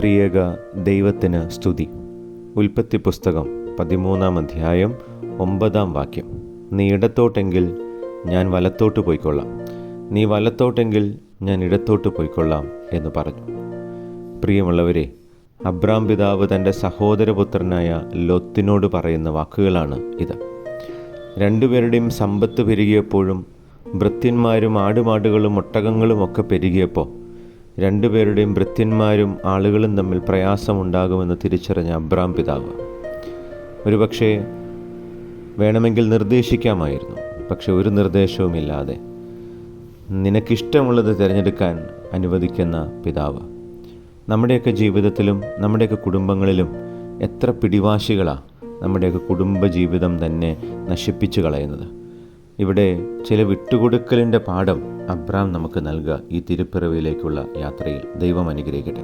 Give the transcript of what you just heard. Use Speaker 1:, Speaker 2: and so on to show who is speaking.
Speaker 1: ത്രിയേക ദൈവത്തിന് സ്തുതി. ഉൽപ്പത്തി പുസ്തകം പതിമൂന്നാം അധ്യായം ഒമ്പതാം വാക്യം. നീ ഇടത്തോട്ടെങ്കിൽ ഞാൻ വലത്തോട്ട് പോയിക്കൊള്ളാം. നീ വലത്തോട്ടെങ്കിൽ ഞാൻ ഇടത്തോട്ട് പോയിക്കൊള്ളാം എന്ന് പറഞ്ഞു. പ്രിയമുള്ളവരെ അബ്രാം പിതാവ് തന്റെ സഹോദരപുത്രനായ ലൊത്തിനോട് പറയുന്ന വാക്കുകളാണ് ഇത്. രണ്ടുപേരുടെയും സമ്പത്ത് പെരുകിയപ്പോഴും വൃത്യന്മാരും ആടുമാടുകളും ഒട്ടകങ്ങളും ഒക്കെ പെരുകിയപ്പോൾ രണ്ടുപേരുടെയും ഭൃത്യന്മാരും ആളുകളും തമ്മിൽ പ്രയാസമുണ്ടാകുമെന്ന് തിരിച്ചറിഞ്ഞ അബ്രാം പിതാവ്. ഒരുപക്ഷെ വേണമെങ്കിൽ നിർദ്ദേശിക്കാമായിരുന്നു പക്ഷെ ഒരു നിർദ്ദേശവുമില്ലാതെ. നിനക്കിഷ്ടമുള്ളത് തിരഞ്ഞെടുക്കാൻ അനുവദിക്കുന്ന പിതാവ് നമ്മുടെയൊക്കെ ജീവിതത്തിലും നമ്മുടെയൊക്കെ കുടുംബങ്ങളിലും എത്ര പിടിവാശികളാണ് നമ്മുടെയൊക്കെ കുടുംബ ജീവിതം തന്നെ നശിപ്പിച്ചു കളയുന്നത്. ഇവിടെ ചില വിട്ടുകൊടുക്കലിന്റെ പാഠം അബ്രാം നമുക്ക് നൽകുക ഈ തിരുപ്പിറവിയിലേക്കുള്ള യാത്രയിൽ ദൈവം അനുഗ്രഹിക്കട്ടെ.